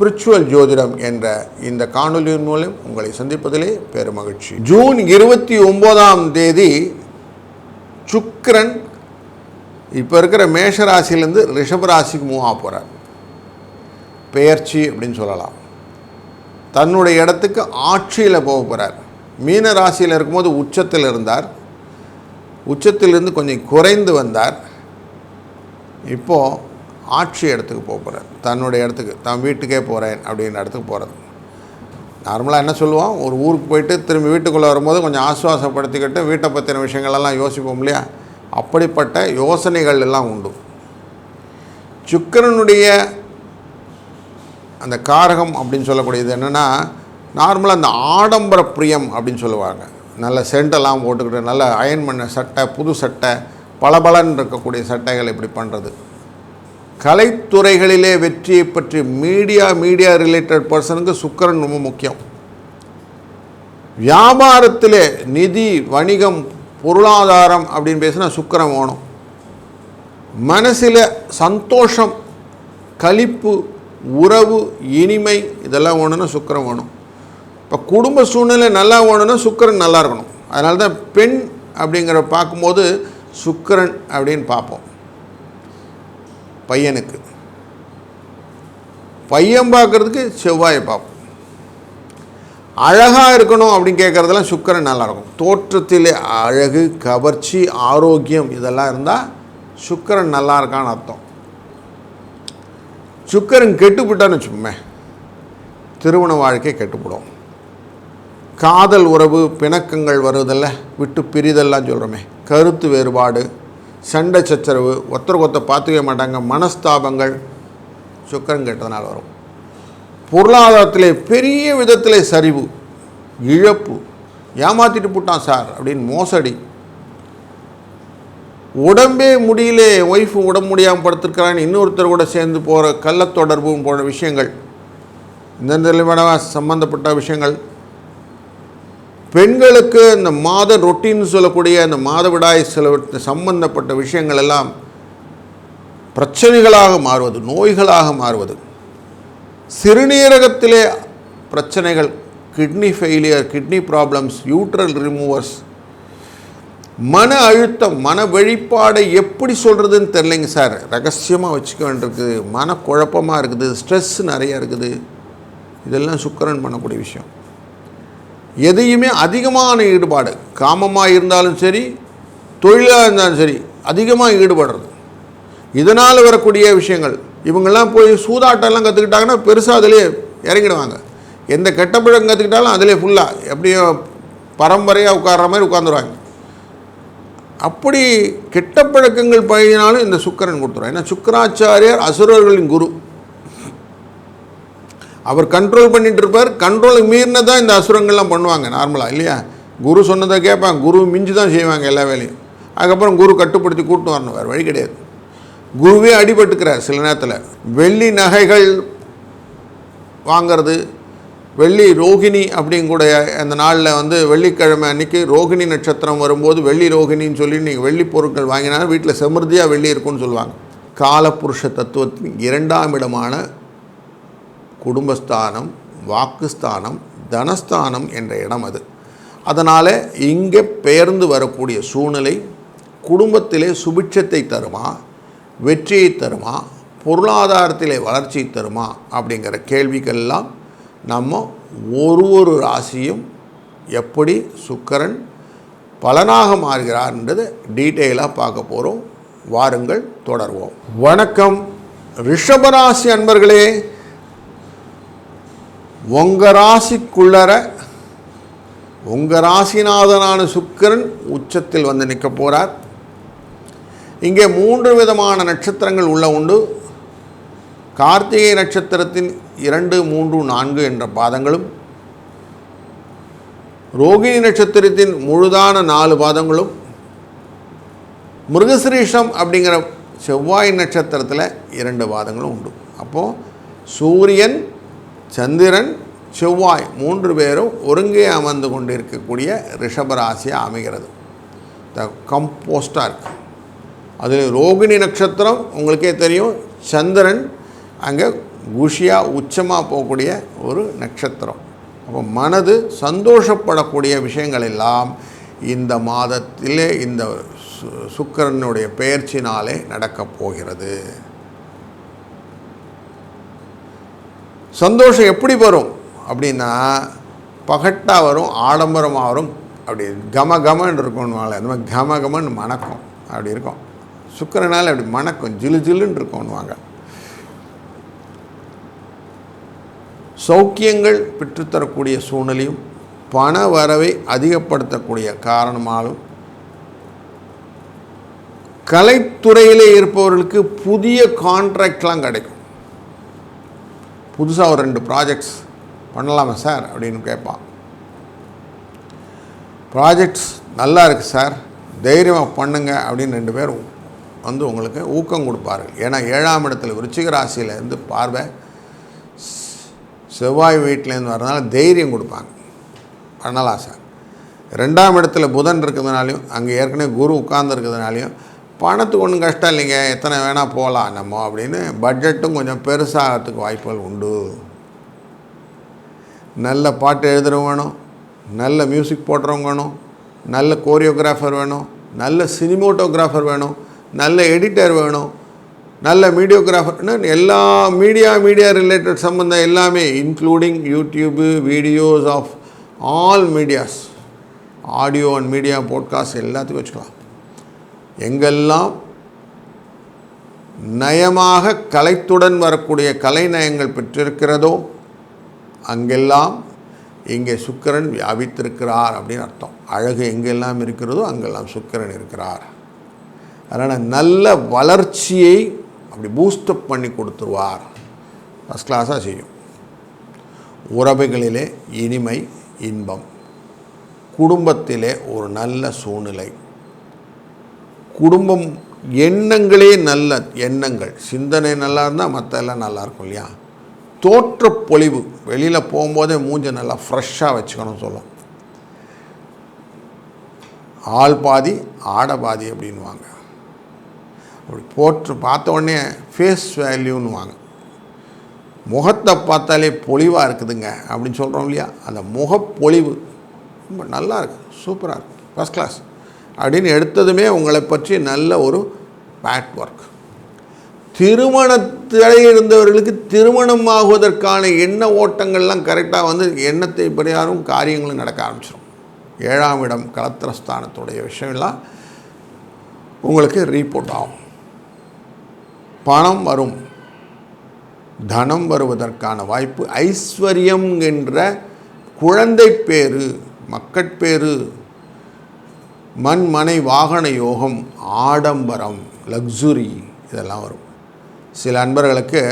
Spiritual ஜோதிடம் என்ற இந்த காணொலியின் மூலம் உங்களை சந்திப்பதிலே பெருமகிழ்ச்சி ஜூன் இருபத்தி ஒன்பதாம் தேதி சுக்கரன் இப்போ இருக்கிற மேஷ ராசியிலேருந்து ரிஷப ராசிக்கு மூவ் ஆக போகிறார் பெயர்ச்சி அப்படின்னு சொல்லலாம். தன்னுடைய இடத்துக்கு ஆட்சியில் போக போகிறார் மீன ராசியில் இருக்கும்போது உச்சத்தில் இருந்தார். உச்சத்திலிருந்து கொஞ்சம் குறைந்து வந்தார். இப்போது ஆட்சி இடத்துக்கு போக போகிறேன் தன்னுடைய இடத்துக்கு தான் வீட்டுக்கே போகிறேன் அப்படின்ற இடத்துக்கு போகிறது நார்மலாக என்ன சொல்லுவோம் ஒரு ஊருக்கு போயிட்டு திரும்பி வீட்டுக்குள்ளே வரும்போது கொஞ்சம் ஆசுவாசப்படுத்திக்கிட்டு வீட்டை பற்றின விஷயங்களெல்லாம் யோசிப்போம் இல்லையா? அப்படிப்பட்ட யோசனைகள் எல்லாம் உண்டு. சுக்கரனுடைய அந்த காரகம் அப்படின்னு சொல்லக்கூடியது என்னென்னா நார்மலாக அந்த ஆடம்பர பிரியம் அப்படின்னு சொல்லுவாங்க. நல்ல சென்டெல்லாம் போட்டுக்கிட்டு நல்ல அயன் பண்ண சட்டை புது சட்டை பளபளன்னு இருக்கக்கூடிய சட்டைகள் இப்படி பண்ணுறது கலைத்துறைகளிலே வெற்றியை பற்றி மீடியா மீடியா ரிலேட்டட் பர்சனுக்கு சுக்கரன் ரொம்ப முக்கியம். வியாபாரத்திலே நிதி வணிகம் பொருளாதாரம் அப்படின்னு பேசினா சுக்கிரன் வேணும். மனசில் சந்தோஷம் களிப்பு உறவு இனிமை இதெல்லாம் வேணும்னா சுக்கரம் வேணும். இப்போ குடும்ப சூழ்நிலை நல்லா வேணும்னா சுக்கரன் நல்லா இருக்கணும். அதனால தான் பெண் அப்படிங்கிற பார்க்கும்போது சுக்கிரன் அப்படின்னு பார்ப்போம். பையனுக்கு. பையன் பார்க்குறதுக்கு செவ்வாயை பார்ப்போம். அழகாக இருக்கணும் அப்படின்னு கேட்குறதெல்லாம் சுக்கரன் நல்லாயிருக்கும் தோற்றத்திலே அழகு கவர்ச்சி ஆரோக்கியம் இதெல்லாம் இருந்தால் சுக்கரன் நல்லா இருக்கான்னு அர்த்தம். சுக்கரன் கெட்டுப்பிட்டான்னு வச்சுக்கோமே. திருமண வாழ்க்கை கெட்டுப்படும். காதல் உறவு பிணக்கங்கள் வருவதில்ல விட்டு பிரிதெல்லாம் சொல்கிறோமே கருத்து வேறுபாடு சண்டை சச்சரவு ஒத்தருக்கொத்த ஒருத்தர் பார்த்துக்கவே மாட்டாங்க மனஸ்தாபங்கள் சுக்கரன் கெட்டதனால் வரும். பொருளாதாரத்திலே பெரிய விதத்தில் சரிவு இழப்பு. ஏமாற்றிட்டு போட்டான் சார் அப்படின்னு மோசடி. உடம்பே முடியல ஒய்ஃபு உடம்பு முடியாமல் படுத்திருக்கிறான்னு இன்னொருத்தர் கூட சேர்ந்து போகிற கள்ளத்தொடர்பு போன்ற விஷயங்கள். இந்த நிலைமையான சம்மந்தப்பட்ட விஷயங்கள். பெண்களுக்கு இந்த மாத ரொட்டின்னு சொல்லக்கூடிய அந்த மாதவிடாய் சில சம்பந்தப்பட்ட விஷயங்கள் எல்லாம் பிரச்சனைகளாக மாறுவது நோய்களாக மாறுவது. சிறுநீரகத்திலே பிரச்சனைகள் கிட்னி ஃபெயிலியர் கிட்னி ப்ராப்ளம்ஸ் யூட்ரல் ரிமூவர்ஸ் மன அழுத்தம் மன வெளிப்பாடை எப்படி சொல்கிறதுன்னு தெரிலைங்க சார். ரகசியமாக வச்சுக்க வேண்டியிருக்குது மன குழப்பமாக இருக்குது. ஸ்ட்ரெஸ் நிறையா இருக்குது. இதெல்லாம் சுக்கரன் பண்ணக்கூடிய விஷயம். எதையுமே அதிகமான ஈடுபாடு காமமாக இருந்தாலும் சரி தொழிலாக இருந்தாலும் சரி அதிகமாக ஈடுபடுறது. இதனால் வரக்கூடிய விஷயங்கள் இவங்கெல்லாம் போய் சூதாட்டம்லாம் கற்றுக்கிட்டாங்கன்னா பெருசாக அதிலே இறங்கிடுவாங்க. எந்த கெட்ட பழக்கம் கற்றுக்கிட்டாலும் அதிலே ஃபுல்லாக எப்படியோ பரம்பரையாக உட்கார்ற மாதிரி உட்காந்துருவாங்க அப்படி கெட்ட பழக்கங்கள் பயினாலும் இந்த சுக்கரன் கொடுத்துருவாங்க ஏன்னா சுக்கராச்சாரியார் அசுரர்களின் குரு. அவர் கண்ட்ரோல் பண்ணிட்டு இருப்பார் மீறின தான் இந்த அசுரங்கள்லாம் பண்ணுவாங்க நார்மலாக இல்லையா? குரு சொன்னதை கேட்பாங்க. குரு மிஞ்சி தான் செய்வாங்க எல்லா வேலையும். அதுக்கப்புறம் குரு கட்டுப்படுத்தி கூட்டு வரணும் வேறு வழி கிடையாது. குருவே அடிபட்டுக்கிறார் சில நேரத்தில். வெள்ளி நகைகள் வாங்கிறது வெள்ளி ரோகிணி அப்படிங்கூடைய அந்த நாளில் வந்து வெள்ளிக்கிழமை அன்றைக்கி ரோகிணி நட்சத்திரம் வரும்போது வெள்ளி ரோகிணின்னு சொல்லி நீங்கள் வெள்ளி பொருட்கள் வாங்கினா வீட்டில் செமிருதியாக வெள்ளி இருக்கும்னு சொல்லுவாங்க. காலப்புருஷ தத்துவத்தின் இரண்டாம் இடமான குடும்பஸ்தானம் வாக்குஸ்தானம் தனஸ்தானம் என்ற இடம் அது. அதனால் இங்கே பெயர்ந்து வரக்கூடிய சூழ்நிலை குடும்பத்திலே சுபிட்சத்தை தருமா வெற்றியை தருமா பொருளாதாரத்திலே வளர்ச்சி தருமா அப்படிங்கிற கேள்விக்கெல்லாம் நம்ம ஒரு ஒரு ராசியும் எப்படி சுக்கரன் பலனாக மாறுகிறார்ன்றது டீட்டெயிலாக பார்க்க போகிறோம் வாருங்கள் தொடர்வோம். வணக்கம். ரிஷபராசி அன்பர்களே உங்கள் ராசிக்குள்ளர உங்கள் ராசிநாதனான சுக்கிரன் உச்சத்தில் வந்து நிற்க போகிறார் இங்கே மூன்று விதமான நட்சத்திரங்கள் உள்ள உண்டு. கார்த்திகை நட்சத்திரத்தின் இரண்டு மூன்று நான்கு என்ற பாதங்களும் ரோகிணி நட்சத்திரத்தின் முழுதான நாலு பாதங்களும் மிருகசிரீஷம் அப்படிங்கிற செவ்வாய் நட்சத்திரத்தில் இரண்டு பாதங்களும் உண்டு. அப்போது சூரியன் சந்திரன் செவ்வாய் மூன்று பேரும் ஒருங்கே அமர்ந்து கொண்டிருக்கக்கூடிய ரிஷபராசியாக அமைகிறது. த கம்போஸ்டாக இருக்குது அதில் ரோகிணி நட்சத்திரம் உங்களுக்கே தெரியும். சந்திரன் அங்கே குஷியாக உச்சமாக போகக்கூடிய ஒரு நட்சத்திரம். அப்போ மனது சந்தோஷப்படக்கூடிய விஷயங்கள் எல்லாம் இந்த மாதத்திலே இந்த சு சுக்கிரனுடைய பெயர்ச்சினாலே நடக்கப் போகிறது. சந்தோஷம் எப்படி வரும்? அப்படின்னா பகட்டாக வரும் ஆடம்பரமாக வரும். அப்படி கம கமன்னு இருக்கும்னுவாங்களே அந்த மாதிரி கம கமன்னு மணக்கும். அப்படி இருக்கும். சுக்கரனால் அப்படி மணக்கும் ஜிலு ஜிலுன்னு இருக்கும்னுவாங்க சௌக்கியங்கள் பெற்றுத்தரக்கூடிய சூழ்நிலையும் பண வரவை அதிகப்படுத்தக்கூடிய காரணமாலும் கலைத்துறையிலே இருப்பவர்களுக்கு புதிய கான்ட்ராக்ட்லாம் கிடைக்கும். புதுசாக ஒரு ரெண்டு ப்ராஜெக்ட்ஸ் பண்ணலாமா சார் அப்படின்னு கேட்பான். ப்ராஜெக்ட்ஸ் நல்லா இருக்குது சார் தைரியமாக பண்ணுங்க அப்படின்னு ரெண்டு பேரும் வந்து உங்களுக்கு ஊக்கம் கொடுப்பார்கள். ஏன்னா ஏழாம் இடத்துல விருச்சிக ராசியிலேருந்து பார்வை செவ்வாய் வீட்டிலேருந்து வரதுனால தைரியம் கொடுப்பாங்க. பண்ணலாம் சார் ரெண்டாம் இடத்துல புதன் இருக்கிறதுனாலையும் அங்கே ஏற்கனவே குரு உட்கார்ந்துருக்கிறதுனாலையும் பணத்துக்கு ஒன்றும் கஷ்டம் இல்லைங்க. எத்தனை வேணால் போகலாம் நம்ம அப்படின்னு பட்ஜெட்டும் கொஞ்சம் பெருசாகிறதுக்கு வாய்ப்புகள் உண்டு. நல்ல பாட்டு எழுதுகிறவங்க வேணும் நல்ல மியூசிக் போடுறவங்க வேணும் நல்ல கோரியோகிராஃபர் வேணும் நல்ல சினிமோட்டோகிராஃபர் வேணும் நல்ல எடிட்டர் வேணும் நல்ல மீடியோகிராஃபர்னு எல்லா மீடியா மீடியா ரிலேட்டட் சம்மந்தம் எல்லாமே including YouTube videos of all medias audio and media podcast எல்லாத்துக்கும் வச்சுக்கலாம். எங்கெல்லாம் நயமாக கலைத்துடன் வரக்கூடிய கலைநயங்கள் பெற்றிருக்கிறதோ அங்கெல்லாம் இங்கே சுக்கிரன் வியாபித்திருக்கிறார் அப்படின்னு அர்த்தம். அழகு எங்கெல்லாம் இருக்கிறதோ அங்கெல்லாம் சுக்கிரன் இருக்கிறார். அதனால் நல்ல வளர்ச்சியை அப்படி பூஸ்டப் பண்ணி கொடுத்துருவார். ஃபஸ்ட் கிளாஸாக செய்யும். உறவுகளிலே இனிமை இன்பம். குடும்பத்திலே ஒரு நல்ல சூழ்நிலை. குடும்பம் எண்ணங்களே நல்ல எண்ணங்கள். சிந்தனை நல்லா இருந்தால் மற்ற எல்லாம் நல்லா இருக்கும் இல்லையா? தோற்ற பொலிவு வெளியில் போகும்போதே மூஞ்சை நல்லா ஃப்ரெஷ்ஷாக வச்சுக்கணும் சொல்லும். ஆள் பாதி ஆட பாதி அப்படின்வாங்க அப்படி போட்டு பார்த்த உடனே ஃபேஸ் வேல்யூன்னுவாங்க முகத்தை பார்த்தாலே பொலிவாக இருக்குதுங்க அப்படின்னு சொல்கிறோம் இல்லையா? அந்த முகப்பொலிவு ரொம்ப நல்லா இருக்குது சூப்பராக இருக்குது ஃபஸ்ட் கிளாஸ் அப்படின்னு எடுத்ததுமே உங்களை பற்றி நல்ல ஒரு பேட் ஒர்க் திருமணத்தில் இருந்தவர்களுக்கு திருமணம் ஆகுவதற்கான எண்ண ஓட்டங்கள்லாம் கரெக்டாக வந்து எண்ணத்தை பெரியாரும் காரியங்களும் நடக்க ஆரம்பிச்சிடும் ஏழாம் இடம் கலத்திரஸ்தானத்துடைய விஷயம்லாம் உங்களுக்கு ரீபோர்ட் ஆகும். பணம் வரும். தனம் வருவதற்கான வாய்ப்பு ஐஸ்வர்யம் என்ற குழந்தை பேரு மக்கட்பேறு மண் மனை வாகன யோகம் ஆடம்பரம் லக்ஸுரி இதெல்லாம் வரும். சில அன்பர்களுக்கு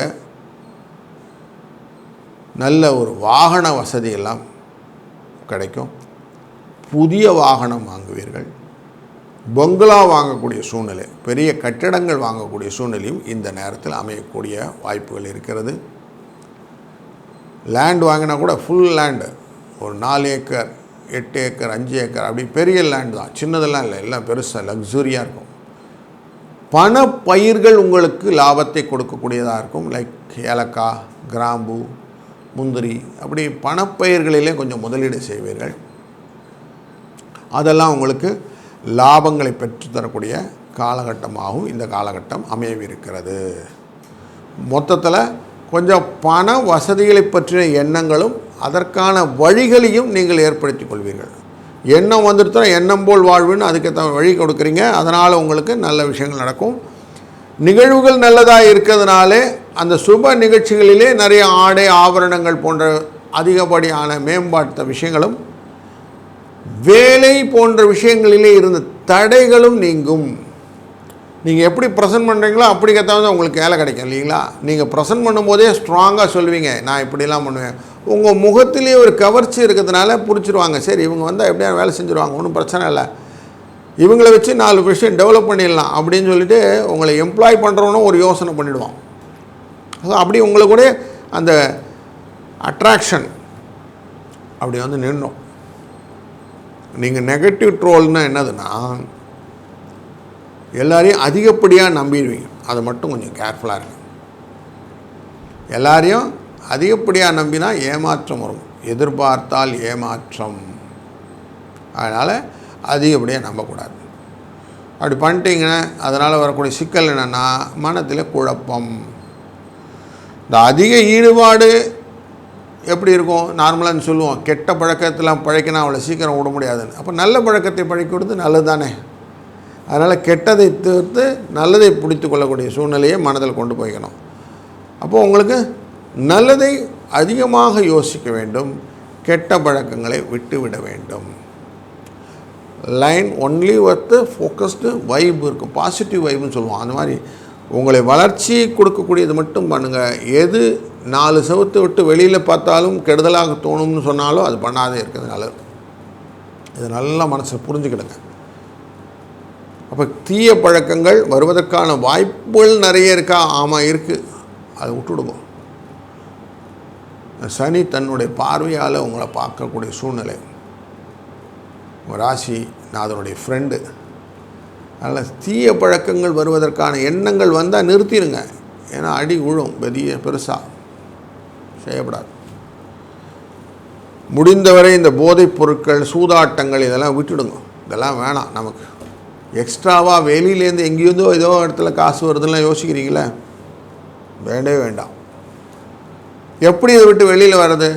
நல்ல ஒரு வாகன வசதியெல்லாம் கிடைக்கும். புதிய வாகனம் வாங்குவீர்கள். பொங்கலா வாங்கக்கூடிய சூழ்நிலை பெரிய கட்டிடங்கள் வாங்கக்கூடிய சூழ்நிலையும் இந்த நேரத்தில் அமையக்கூடிய வாய்ப்புகள் இருக்கிறது. லேண்ட் வாங்கினா கூட ஃபுல் லேண்டு ஒரு நாலு ஏக்கர் எட்டு ஏக்கர் அஞ்சு ஏக்கர் அப்படி பெரிய லேண்ட் தான். சின்னதெல்லாம் இல்லை எல்லாம் பெருசாக லக்ஸுரியாக இருக்கும். பண பயிர்கள் உங்களுக்கு லாபத்தை கொடுக்கக்கூடியதாக இருக்கும். லைக் ஏலக்காய் கிராம்பு முந்திரி அப்படி பணப்பயிர்களிலே கொஞ்சம் முதலீடு செய்வீர்கள். அதெல்லாம் உங்களுக்கு லாபங்களை பெற்றுத்தரக்கூடிய காலகட்டமாகவும் இந்த காலகட்டம் அமையவிருக்கிறது. மொத்தத்தில் கொஞ்சம் பண வசதிகளை பற்றிய எண்ணங்களும் அதற்கான வழிகளையும் நீங்கள் ஏற்படுத்தி கொள்வீர்கள். எண்ணம் வந்துடுத்தா எண்ணம் போல் வாழ்வுன்னு அதுக்கேற்ற வழி கொடுக்குறீங்க. அதனால் உங்களுக்கு நல்ல விஷயங்கள் நடக்கும். நிகழ்வுகள் நல்லதாக இருக்கிறதுனாலே அந்த சுப நிகழ்ச்சிகளிலே நிறைய ஆடை ஆபரணங்கள் போன்ற அதிகப்படியான மேம்பாட்ட விஷயங்களும் வேலை போன்ற விஷயங்களிலே இருந்த தடைகளும் நீங்கும். நீங்கள் எப்படி ப்ரெசன்ட் பண்ணுறீங்களோ அப்படி தான் உங்களுக்கு வேலை கிடைக்கும் இல்லைங்களா? நீங்கள் ப்ரெசன்ட் பண்ணும்போதே ஸ்ட்ராங்காக சொல்லுவீங்க. நான் இப்படிலாம் பண்ணுவேன். உங்கள் முகத்திலேயே ஒரு கவர்ச்சி இருக்கிறதுனால பிடிச்சிருவாங்க. சரி இவங்க வந்தால் எப்படியா வேலை செஞ்சுருவாங்க? ஒன்றும் பிரச்சனை இல்லை. இவங்கள வச்சு நாலு விஷயம் டெவலப் பண்ணிடலாம் அப்படின்னு சொல்லிட்டு உங்களை எம்ப்ளாய் பண்ணுறவனும் ஒரு யோசனை பண்ணிவிடுவான் ஸோ அப்படி உங்களை கூட அந்த அட்ராக்ஷன் அப்படி வந்து நின்றோம் நீங்கள் நெகட்டிவ் ட்ரோல்னால் என்னதுன்னா எல்லாரையும் அதிகப்படியாக நம்பிடுவீங்க. அதை மட்டும் கொஞ்சம் கேர்ஃபுல்லாக இருங்க. எல்லாரையும் அதிகப்படியாக நம்பினா ஏமாற்றம் வரும். எதிர்பார்த்தால் ஏமாற்றம். அதனால் அதிகப்படியாக நம்பக்கூடாது. அப்படி பண்ணிட்டீங்கன்னா அதனால் வரக்கூடிய சிக்கல் என்னென்னா மனத்தில் குழப்பம். இந்த அதிக ஈடுபாடு எப்படி இருக்கும்? நார்மலாக சொல்லுவோம் கெட்ட பழக்கத்தெல்லாம் பழைக்கினா அவ்வளோ சீக்கிரம் விட முடியாதுன்னு. அப்போ நல்ல பழக்கத்தை பழக்கி கொடுத்து நல்லது தானே? அதனால் கெட்டதை தீர்த்து நல்லதை பிடித்து கொள்ளக்கூடிய சூழ்நிலையை மனதில் கொண்டு போய்க்கணும். அப்போது உங்களுக்கு நல்லதை அதிகமாக யோசிக்க வேண்டும் கெட்ட பழக்கங்களை விட்டுவிட வேண்டும். Line only worth focused vibe இருக்கும். பாசிட்டிவ் வைப்னு சொல்லுவோம். அந்த மாதிரி உங்களை வளர்ச்சி கொடுக்கக்கூடியது மட்டும் பண்ணுங்கள் எது நாலு செவத்தை விட்டு வெளியில் பார்த்தாலும் கெடுதலாக தோணும்னு சொன்னாலும் அது பண்ணாதே இருக்கிறது நல்லது இது நல்லா மனசில் புரிஞ்சுக்கிடுங்க. அப்போ தீய பழக்கங்கள் வருவதற்கான வாய்ப்புகள் நிறைய இருக்கா? ஆமாம் இருக்குது அதை விட்டுவிடுவோம் சனி தன்னுடைய பார்வையால் உங்களை பார்க்கக்கூடிய சூழ்நிலை. உங்கள் ராசி நான் அதனுடைய ஃப்ரெண்டு அதனால் தீய பழக்கங்கள் வருவதற்கான எண்ணங்கள் வந்தால் நிறுத்திடுங்க ஏன்னா அடி உழும் பெரிய பெருசாக செய்யப்படாது. முடிந்தவரை இந்த போதைப் பொருட்கள் சூதாட்டங்கள் இதெல்லாம் விட்டுடுங்க. இதெல்லாம் வேணாம் நமக்கு. எக்ஸ்ட்ராவாக வெளியிலேருந்து எங்கேயிருந்தோ ஏதோ இடத்துல காசு வருதுலாம் யோசிக்கிறீங்களே? வேண்டவே வேண்டாம். எப்படி இதை விட்டு வெளியில் வர்றது?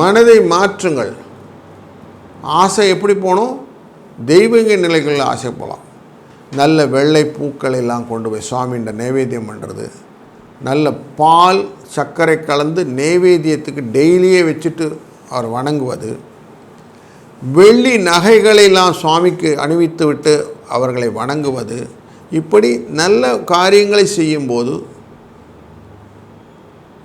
மனதை மாற்றுங்கள். ஆசை எப்படி போகணும் தெய்வீக நிலைகளில் ஆசை போகலாம் நல்ல வெள்ளை பூக்களை எல்லாம் கொண்டு போய் சுவாமிகிட்ட நைவேத்தியம் பண்ணுறது நல்ல பால் சர்க்கரை கலந்து நைவேத்தியத்துக்கு டெய்லியே வச்சுட்டு அவர் வணங்குவது. வெள்ளி நகைகளெல்லாம் சுவாமிக்கு அணிவித்து விட்டு அவர்களை வணங்குவது. இப்படி நல்ல காரியங்களை செய்யும்போது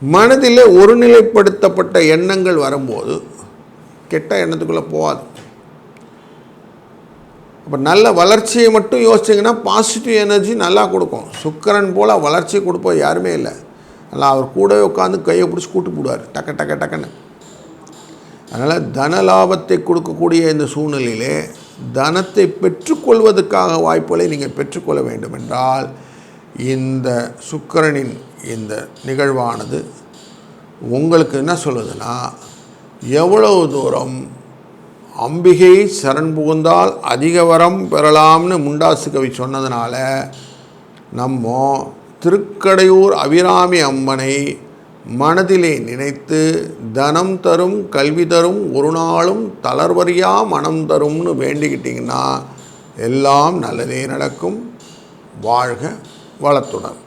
மனதில் ஒருநிலைப்படுத்தப்பட்ட எண்ணங்கள் வரும்போது கெட்ட எண்ணத்துக்குள்ளே போகாது. அப்போ நல்ல வளர்ச்சியை மட்டும் யோசிச்சிங்கன்னா பாசிட்டிவ் எனர்ஜி நல்லா கொடுக்கும். சுக்கரன் போல் வளர்ச்சி கொடுப்போம் யாருமே இல்லை. நல்லா அவர் கூடவே உட்காந்து கையை பிடிச்சி கூட்டு போடுவார். டக்க டக்க டக்குன்னு. அதனால் தன லாபத்தை கொடுக்கக்கூடிய இந்த சூழ்நிலையிலே தனத்தை பெற்றுக்கொள்வதற்காக வாய்ப்புகளை நீங்கள் பெற்றுக்கொள்ள வேண்டும் என்றால் இந்த சுக்கரனின் இந்த நிகழ்வானது உங்களுக்கு என்ன சொல்லுதுன்னா எவ்வளவு தூரம் அம்பிகை சரண் புகுந்தால் அதிக வரம் பெறலாம்னு முண்டாசு கவி சொன்னதுனால நம்ம திருக்கடையூர் அபிராமி அம்மனை மனதிலே நினைத்து தனம் தரும் கல்வி தரும் ஒரு நாளும் தளர்வறியா மனம் தரும்னு வேண்டிக்கிட்டிங்கன்னா எல்லாம் நல்லதே நடக்கும். வாழ்க வளத்துடன்.